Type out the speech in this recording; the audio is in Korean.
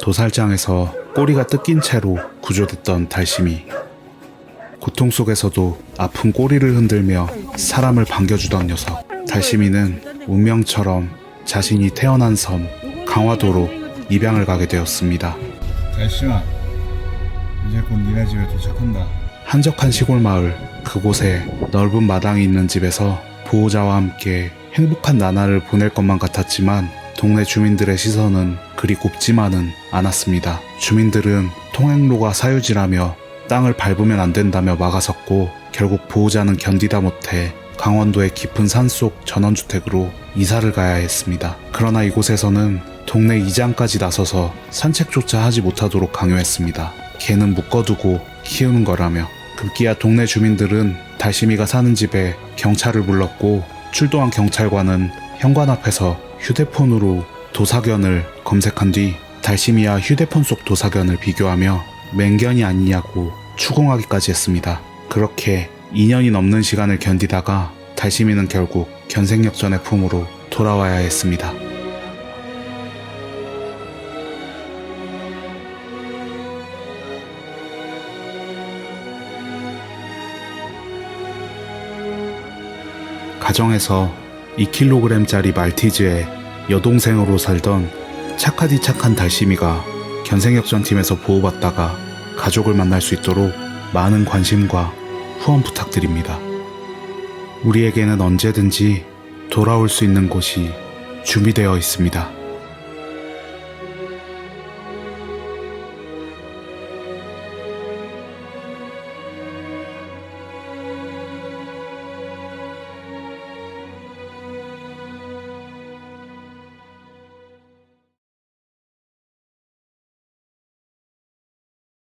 도살장에서 꼬리가 뜯긴 채로 구조됐던 달심이 고통 속에서도 아픈 꼬리를 흔들며 사람을 반겨주던 녀석 달심이는 운명처럼 자신이 태어난 섬 강화도로 입양을 가게 되었습니다. 달심아 이제 곧 니네 집에 도착한다 한적한 시골 마을 그곳에 넓은 마당이 있는 집에서 보호자와 함께 행복한 나날을 보낼 것만 같았지만 동네 주민들의 시선은 그리 곱지만은 않았습니다. 주민들은 통행로가 사유지라며 땅을 밟으면 안 된다며 막아섰고 결국 보호자는 견디다 못해 강원도의 깊은 산속 전원주택으로 이사를 가야 했습니다. 그러나 이곳에서는 동네 이장까지 나서서 산책조차 하지 못하도록 강요했습니다. 개는 묶어두고 키우는 거라며 급기야 동네 주민들은 달심이가 사는 집에 경찰을 불렀고 출동한 경찰관은 현관 앞에서 휴대폰으로 도사견을 검색한 뒤 달심이와 휴대폰 속 도사견을 비교하며 맹견이 아니냐고 추궁하기까지 했습니다. 그렇게 2년이 넘는 시간을 견디다가 달심이는 결국 견생역전의 품으로 돌아와야 했습니다. 가정에서 2kg짜리 말티즈의 여동생으로 살던 착하디 착한 달심이가 견생역전팀에서 보호받다가 가족을 만날 수 있도록 많은 관심과 후원 부탁드립니다. 우리에게는 언제든지 돌아올 수 있는 곳이 준비되어 있습니다.